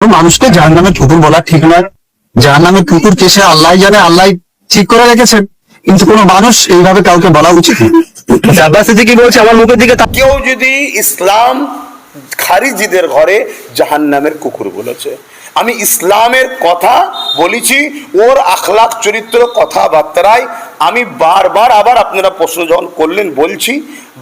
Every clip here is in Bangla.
মানুষকে জাহান নামের কুকুর বলা ঠিক নয়। জাহান নামের কুকুর কেসে আল্লাহ জানে আল্লাহ ঠিক করে রেখেছেন। কিন্তু কোনো মানুষ এইভাবে কাউকে বলা উচিত কি বলছে আমার মুখের দিকে কেউ যদি ইসলাম খারিজিদের ঘরে জাহান্নামের কুকুর বলেছে। আমি ইসলামের কথা বলেছি ওর আখলাখ চরিত্র কথাবার্তায় আমি বারবার আবার আপনারা প্রশ্ন যখন করলেন বলছি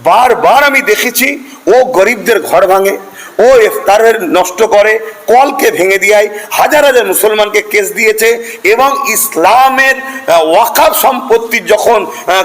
বারবার আমি দেখেছি ও গরিবদের ঘর ভাঙে। ও ইফতারের নষ্ট করে কলকে ভেঙে দিয়ায় হাজার হাজার মুসলমানকে কেস দিয়েছে এবং ইসলামের আহ, ওয়াকাফ সম্পত্তি যখন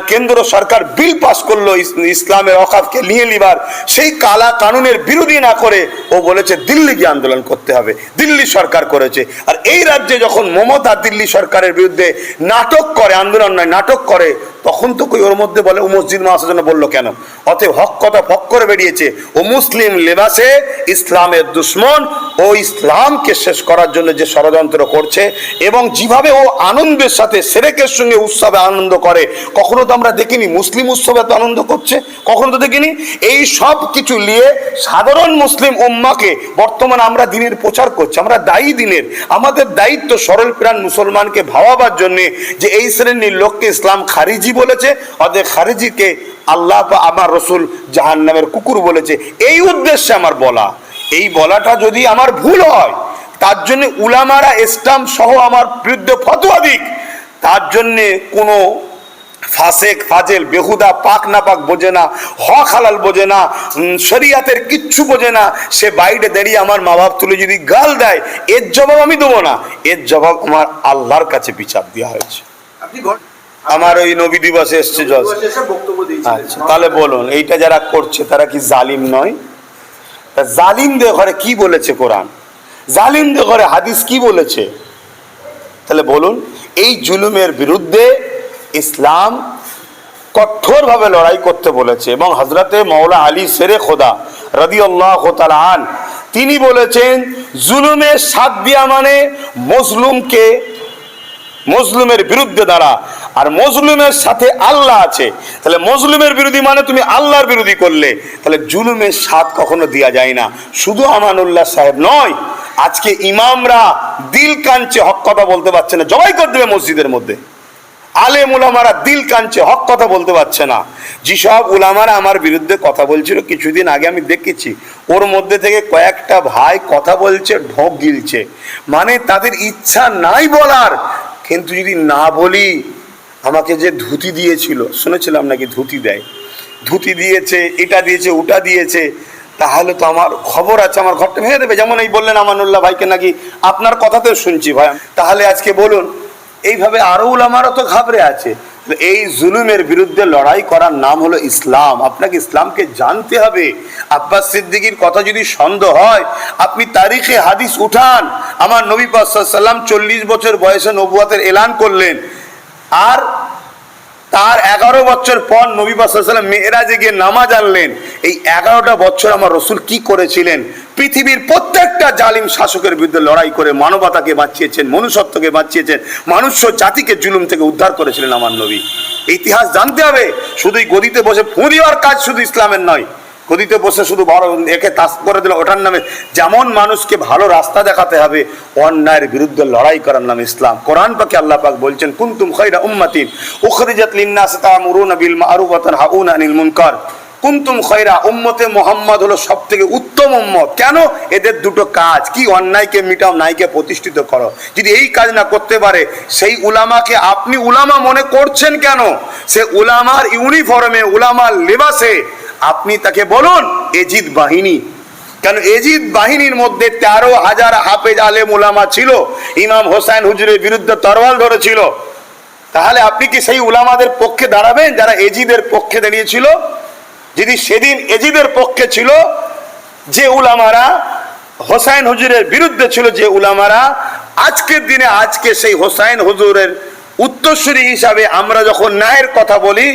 কেন্দ্র সরকার বিল পাস করল ইসলামের ওয়াকাফকে নিয়ে নিবার সেই কালা কানুনের বিরোধী না করে ও বলেছে দিল্লি গিয়ে আন্দোলন করতে হবে। দিল্লি সরকার করেছে। আর এই রাজ্যে যখন মমতা দিল্লি সরকারের বিরুদ্ধে নাটক করে আন্দোলন নয় নাটক করে তখন তো ওর মধ্যে বলে ও মসজিদ মাসার জন্য বলল কেন? অতএব হক কথা ফক করে বেরিয়েছে। ও মুসলিম লেবাসে ইসলামের দুশ্মন ও ইসলামকে শেষ করার জন্য যে ষড়যন্ত্র করছে এবং যেভাবে ও আনন্দের সাথে সেরেকের সঙ্গে উৎসবে আনন্দ করে, কখনো তো আমরা দেখিনি মুসলিম উৎসবে তো আনন্দ করছে? কখনো তো দেখিনি? এই সব কিছু নিয়ে সাধারণ মুসলিম উম্মাকে বর্তমানে আমরা দিনের প্রচার করছি, আমরা দায়ী দিনের। আমাদের দায়িত্ব সরল প্রাণ মুসলমানকে ভাবাবার জন্যে যে এই শ্রেণির লোককে ইসলাম খারিজি বলেছে অদের খারিজিকে আল্লাহ বা আমার রসুল জাহান নামের কুকুর বলেছে। এই উদ্দেশ্যে আমার বলা। এই বলাটা যদি আমার ভুল হয়, তার জন্য উলামারা ইসলাম সহ আমার বিরুদ্ধে ফতোয়া দিক। তার জন্যে কোনো ফাসেক, ফাজেল, বেহুদা, পাক না পাক বোঝে না, হক হালাল বোঝে না শরিয়াতের কিচ্ছু বোঝে না। সে বাইরে দাঁড়িয়ে আমার মা বাপ তুলে যদি গাল দেয়, এর জবাব আমি দেবো না। এর জবাব আমার আল্লাহর কাছে বিচার দেওয়া হয়েছে। আপনি আমার ওই নবী দিবসে এসছে জজ। আচ্ছা তাহলে বলুন এইটা যারা করছে তারা কি জালিম নয়? তা জালিমদের ঘরে কি বলেছে কোরআন? জালিমদের ঘরে হাদিস কি বলেছে? তাহলে বলুন এই জুলুমের বিরুদ্ধে ইসলাম কঠোরভাবে লড়াই করতে বলেছে এবং হজরতে মৌলা আলী সেরে খোদা রদি আল্লাহ তিনি বলেছেন জুলুমের সাথ দিয়া মানে মজলুমকে মজলুমের বিরুদ্ধে দাঁড়া। আর মজলুমের সাথে আল্লাহ আছে। তাহলে মজলুমের বিরোধী মানে তুমি আল্লাহর বিরোধী করলে। তাহলে জুলুমের স্বাদ কখনো দেওয়া যায় না। শুধু আমানুল্লাহ সাহেব নয়, আজকে ইমামরা দিল কাঞ্চে হক কথা বলতে পারছে না। জবাই করে দেবে মসজিদের মধ্যে। আলেম উলামারা দিল কাঞ্চে হক কথা বলতে পারছে না। যেসব উলামারা আমার বিরুদ্ধে কথা বলছিল, কিছুদিন আগে আমি দেখেছি, ওর মধ্যে থেকে কয়েকটা ভাই কথা বলছে, ঢোক গিলছে। মানে তাদের ইচ্ছা নাই বলার কিন্তু যদি না বলি, আমাকে যে ধুতি দিয়েছিল, শুনেছিলাম নাকি ধুতি দেয়? ধুতি দিয়েছে, এটা দিয়েছে, ওটা দিয়েছে, তাহলে তো আমার খবর আছে, আমার ঘরটা ভেঙে দেবে। যেমন এই বললেন আমানুল্লাহ ভাইকে নাকি, আপনার কথাতেও শুনছি ভাই। তাহলে আজকে বলুন, এইভাবে আরও উলামারও তো ঘাবড়ে আছে। এই জুলুমের বিরুদ্ধে লড়াই করার নাম হলো ইসলাম। আপনাকে ইসলামকে জানতে হবে। আব্বাস সিদ্দিকির কথা যদি সন্দেহ হয়, আপনি তারিখে হাদিস উঠান। আমার নবী পাসাল্লাম চল্লিশ বছর বয়সে নবুয়াতের এলান করলেন। আর তার এগারো বছর পর নবী পাসাল্লাম মেয়েরাজে গিয়ে নামাজ আনলেন। এই এগারোটা বছর আমার রসুল কি করেছিলেন? পৃথিবীর প্রত্যেকটা জালিম শাসকের বিরুদ্ধে লড়াই করে মানবতাকে বাঁচিয়েছেন, মনুষ্যত্বকে বাঁচিয়েছেন, মানুষ্য জাতিকে জুলুম থেকে উদ্ধার করেছিলেন আমার নবী। ইতিহাস জানতে হবে, শুধুই গদিতে বসে ফুঁ কাজ শুধু ইসলামের নয়। গদিতে বসে শুধু বড় একে তাস করে দিল ওটার নামে। যেমন মানুষকে ভালো রাস্তা দেখাতে হবে, অন্যায়ের বিরুদ্ধে লড়াই করার নাম ইসলাম। কোরআন পাকে আল্লাহ পাক বলছেন, কুনতুম খৈরা উম্মাতিন উখরিজাত লিন-নাস তা'মুরুনা বিল মা'রুফ ওয়া তানহাউনা আনিল মুনকার। কুনতুম খয়রা উম্মতে মোহাম্মদ হলো সব থেকে উত্তম উম্মত। কেন? এদের দুটো কাজ। কি অন্যায়কে মিটাও নাইকে প্রতিষ্ঠিত করো। যদি এই কাজ না করতে পারে, সেই উলামাকে আপনি উলামা মনে করছেন কেন? সে উলামার ইউনিফর্মে, উলামার লেবাসে আপনি তাকে বলুন, এজিদ বাহিনী। কেন এজিদ বাহিনীর মধ্যে তেরো হাজার হাফেজ আলেম উলামা ছিল, ইমাম হোসেন হুজুরের বিরুদ্ধে তরওয়াল ধরেছিল। তাহলে আপনি কি সেই উলামাদের পক্ষে দাঁড়াবেন যারা এজিদের পক্ষে দাঁড়িয়েছিল? যদি সেদিন এজিদের পক্ষে ছিল, যে উলামারা হোসাইন হুজুরের বিরুদ্ধে ছিল, যে উলামারা আজকের দিনে আজকে সেই হোসাইন হুজুরের উত্তরসূরি হিসাবে আমরা যখন ন্যায়ের কথা বলি,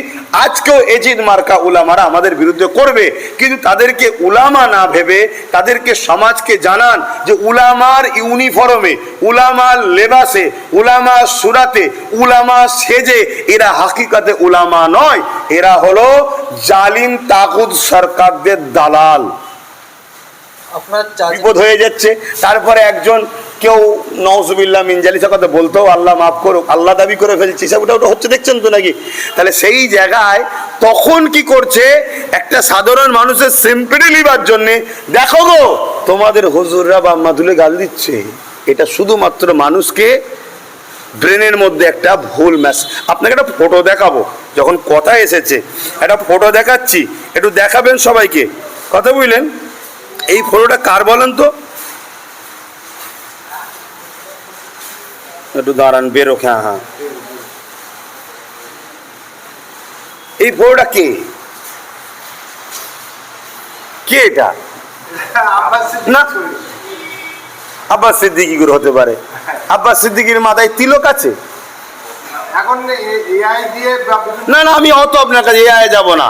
আজকেও এজিদ মার্কা উলামারা আমাদের বিরুদ্ধে করবে। কিন্তু তাদেরকে উলামা না ভেবে তাদেরকে সমাজকে জানান যে উলামার ইউনিফর্মে, উলামার লেবাসে, উলামার সুরাতে, উলামা সেজে এরা হাকিকাতে উলামা নয়। এরা হলো জালিম তাকুদ সরকারদের দালাল। বিপদ হয়ে যাচ্ছে। তারপরে একজন কেউ নওজবিল্লা মিনজালিসা কথা বলতো আল্লাহ মাফ করুক, আল্লাহ দাবি করে ফেলছি। সব ওটা ওটা হচ্ছে, দেখছেন তো নাকি? তাহলে সেই জায়গায় তখন কি করছে? একটা সাধারণ মানুষের সিম্পলি লিবার জন্যে, দেখো গো, তোমাদের হুজুররা বাম্মা তুলে গাল দিচ্ছে। এটা শুধুমাত্র মানুষকে ব্রেনের মধ্যে একটা ভুল ম্যাস আপনাকে একটা ফটো দেখাবো, যখন কথা এসেছে। একটা ফটো দেখাচ্ছি, একটু দেখাবেন সবাইকে। কথা বুঝলেন? এই ফটোটা কার বলেন তো? একটু দাঁড়ান বেরো হ্যাঁ হ্যাঁ। এই ফটোটা কে? কে এটা? না। আব্বাস সিদ্দিকি করে হতে পারে। আব্বাস সিদ্দিকির মাথায় তিলক আছে? এআই না না আমি অত আপনার কাছে এ আয় যাব না।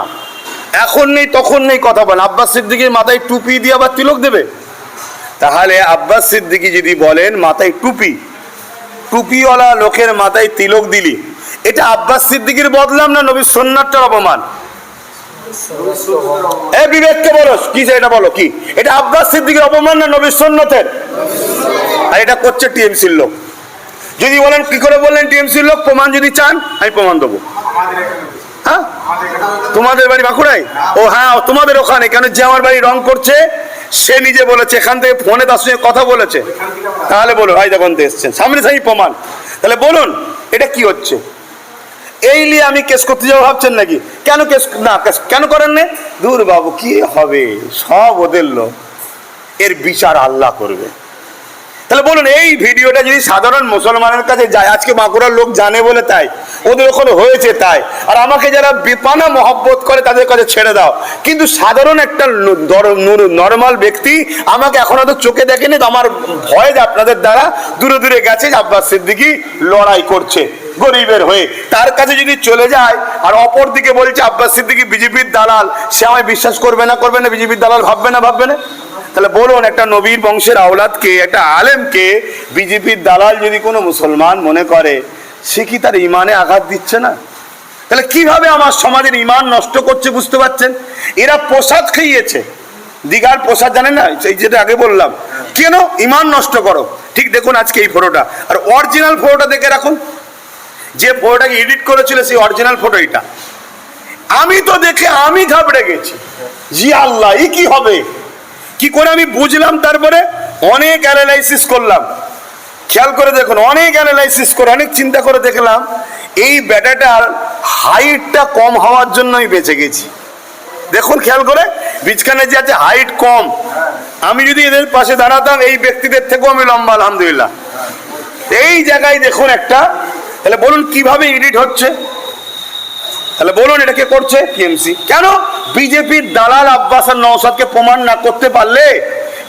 এখন নেই, তখন নেই কথা বলেন। আব্বাস সিদ্দিকির মাথায় টুপি দিয়ে আবার তিলক দেবে? তাহলে আব্বাস সিদ্দিকি যদি বলেন, মাথায় টুপি, টুপিওয়ালা লোকের মাথায় তিলক দিলি, এটা আব্বাস সিদ্দিকির বদলাম না নবী সন্ন্যাটার অপমান? এ বিবেককে বলো, কি এটা বলো, কি? এটা আব্বাস সিদ্দিকির অপমান না নবী সন্ন্যতের আর এটা করছে টিএমসির লোক। যদি বলেন, কি করে বললেন টিএমসির লোক? প্রমাণ যদি চান, আমি প্রমাণ দেবো। হ্যাঁ? তোমাদের বাড়ি বাঁকুড়ায়? ও হ্যাঁ তোমাদের ওখানে। কেন যে আমার বাড়ি রং করছে, সে নিজে বলেছে, এখান থেকে ফোনে তার সঙ্গে কথা বলেছে। তাহলে বলুন হাই দেখুন এসছেন সামনে সামনে প্রমাণ। তাহলে বলুন, এটা কি হচ্ছে? এই নিয়ে আমি কেস করতে যাব ভাবছেন নাকি? কেন কেস, না কেন করেন না? দূর বাবু, কি হবে? সব ওদের লোক। এর বিচার আল্লাহ করবে। তাহলে বলুন, এই ভিডিওটা যদি সাধারণ মুসলমানের কাছে যায়, আজকে বাঁকুড়ার লোক জানে বলে তাই, ওদের ওখানে হয়েছে তাই। আর আমাকে যারা বিপানা মহব্বত করে তাদের কাছে ছেড়ে দাও। কিন্তু সাধারণ একটা নর্মাল ব্যক্তি আমাকে এখন তো চোখে দেখেনি, তো আমার ভয় যে আপনাদের দ্বারা দূরে দূরে গেছে আব্বাস সিদ্দিকি লড়াই করছে গরিবের হয়ে। তার কাছে যদি চলে যায়, আর অপর দিকে বলছে, আব্বাস সিদ্দিকি বিজেপির দালাল, সে আমায় বিশ্বাস করবে না করবে না, বিজেপির দালাল ভাববে না ভাববে না। তাহলে বলুন, একটা নবীর বংশের আওলাদকে, একটা আলেমকে বিজেপির দালাল যদি কোনো মুসলমান মনে করে, সে কি তার ইমানে আঘাত দিচ্ছে না? তাহলে কীভাবে আমার সমাজের ইমান নষ্ট করছে বুঝতে পারছেন? এরা প্রসাদ খাইয়েছে। দীঘার প্রসাদ, জানেন না? সেই যেটা আগে বললাম। কেন? ইমান নষ্ট করো। ঠিক দেখুন আজকে এই ফটোটা আর অরিজিনাল ফটোটা দেখে রাখুন। যে ফটোটাকে এডিট করেছিল সেই অরিজিনাল ফটো এটা। আমি তো দেখে আমি ঘাবড়ে গেছি। জি আল্লাহ এই কি হবে? কি করে আমি বুঝলাম তারপরে? অনেক অ্যানালাইসিস করলাম। খেয়াল করে দেখুন, অনেক অ্যানালাইসিস করে, অনেক চিন্তা করে দেখলাম, এই ব্যাটাটার হাইটটা কম হওয়ার জন্য আমি বেঁচে গেছি। দেখুন, খেয়াল করে, বীজখানে যে আছে হাইট কম। আমি যদি এদের পাশে দাঁড়াতাম, এই ব্যক্তিদের থেকেও আমি লম্বা, আলহামদুলিল্লাহ। এই জায়গায় দেখুন একটা, তাহলে বলুন কীভাবে এডিট হচ্ছে? তাহলে বলুন এটা কে করছে? টিএমসি। কেন? বিজেপির দালাল আব্বাস আর নওসাদকে প্রমাণ না করতে পারলে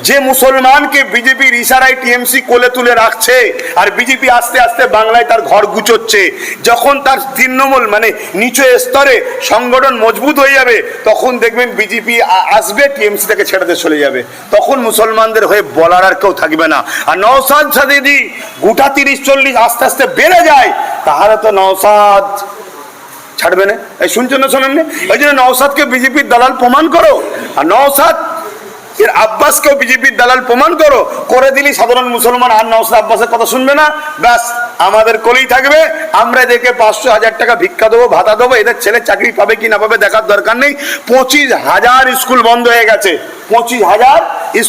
যে মুসলমানকে বিজেপির ইশারায় টিএমসি কোলে তুলে রাখছে আর বিজেপি আস্তে আস্তে বাংলায় তার ঘর গুচোচ্ছে যখন তার তৃণমূল মানে নিচু স্তরে সংগঠন মজবুত হয়ে যাবে, তখন দেখবেন বিজেপি আসবে, টিএমসি থেকে ছেড়ে চলে যাবে। তখন মুসলমানদের হয়ে বলার আর কেউ থাকবে না। আর নওসাদ সাদি গোটা তিরিশ চল্লিশ আস্তে আস্তে বেড়ে যায়, তাহলে তো নওসাদ ছাড়বে না। এই শুনছেন না শোনেন এই ওই জন্য নওসাদকে বিজেপির দালাল প্রমাণ করো। আর নওসাদ, এর আব্বাসকেও বিজেপির দালাল প্রমাণ করো। করে দিলি সাধারণ মুসলমান, আর নওসাদ আব্বাসের কথা শুনবে না। ব্যাস। আমাদের কোলেই থাকবে। আমরা এদেরকে পাঁচশো হাজার টাকা ভিক্ষা দেবো, ভাতা দেবো। এদের ছেলে চাকরি পাবে কি না পাবে দেখার দরকার নেই। পঁচিশ হাজার স্কুল বন্ধ হয়ে গেছে। পঁচিশ হাজার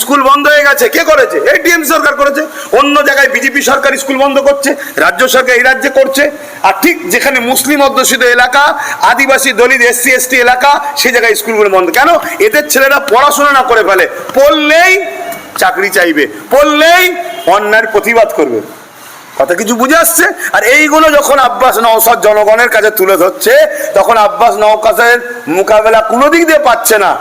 স্কুল বন্ধ হয়ে গেছে। কে করেছে? এই টিএম সরকার করেছে। অন্য জায়গায় বিজেপি সরকার স্কুল বন্ধ করছে। রাজ্য সরকার এই রাজ্যে করছে। আর ঠিক যেখানে মুসলিম অধ্যুষিত এলাকা, আদিবাসী দলিত, এসসি, এসটি এলাকা সেই জায়গায় স্কুলগুলো বন্ধ। কেন? এদের ছেলেরা পড়াশোনা না করে ফেলে। পড়লেই চাকরি চাইবে। পড়লেই অন্যায়ের প্রতিবাদ করবে। কথা কিছু বুঝে আসছে? আর এইগুলো যখন আব্বাস নওসাদ জনগণের কাছে তুলে ধরছে, তখন আব্বাস নওকাসের মোকাবেলা কোনো দিক দিয়ে পাচ্ছে না।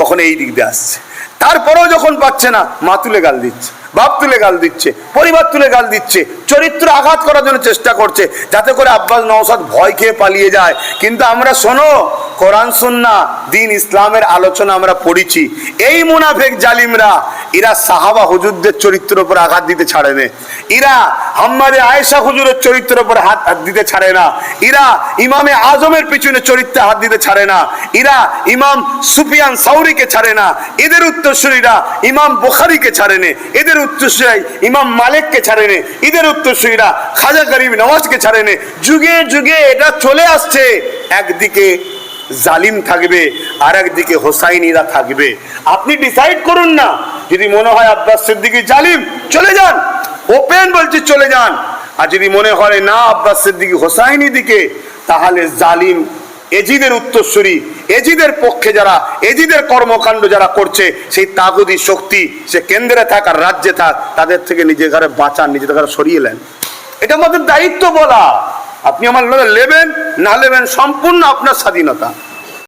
তখন এই দিক দিয়ে আসছে। তারপরেও যখন পাচ্ছে না, মাতুলে গাল দিচ্ছে। বাপ তুলে গাল দিচ্ছে, পরিবার তুলে গাল দিচ্ছে, চরিত্র আঘাত করার জন্য চেষ্টা করছে, যাতে করে আব্বাস নওসাদ ভয় খেয়ে পালিয়ে যায়। কিন্তু আমরা শোনো, কোরআন সুন্না দিন ইসলামের আলোচনা আমরা পড়েছি। এই মুনাফেক জালিমরা, এরা সাহাবা হুজুরদের চরিত্রের উপর আঘাত দিতে ছাড়ে না। এরা হাম্মাদে আয়েশা হুজুরের চরিত্রের উপর হাত হাত দিতে ছাড়ে না। এরা ইমামে আজমের পিছনে চরিত্রে হাত দিতে ছাড়ে না। এরা ইমাম সুফিয়ান সাউরিকে ছাড়ে না। এদের উত্তরসূরিরা ইমাম বোখারিকে ছাড়ে না। এদের উত্তরসূরি ইমাম মালিককে ছাড়ে না এদের উত্তরসূরিরা খাজা গরিব নওয়াজকে ছাড়ে না যুগে যুগে এটা চলে আসছে। একদিকে জালিম থাকবে আর একদিকে হোসাইনিরা থাকবে। আপনি ডিসাইড করুন না, যদি মনে হয় আব্বাস সিদ্দিকি জালিম, চলে যান। ওপেন বলছি চলে যান। আর যদি মনে হয় না আব্বাস সিদ্দিকি হোসাইনি দিকে, তাহলে জালিম এজিদের উত্তরসূরি, এজিদের পক্ষে যারা, এজিদের কর্মকাণ্ড যারা করছে, সেই তাগুদি শক্তি, সে কেন্দ্রে থাক আর রাজ্যে থাক, তাদের থেকে নিজের ঘরে বাঁচান নিজেদের ঘরে সরিয়ে নেন। এটা আমাদের দায়িত্ব বলা। আপনি আমার লেবেন না লেবেন সম্পূর্ণ আপনার স্বাধীনতা।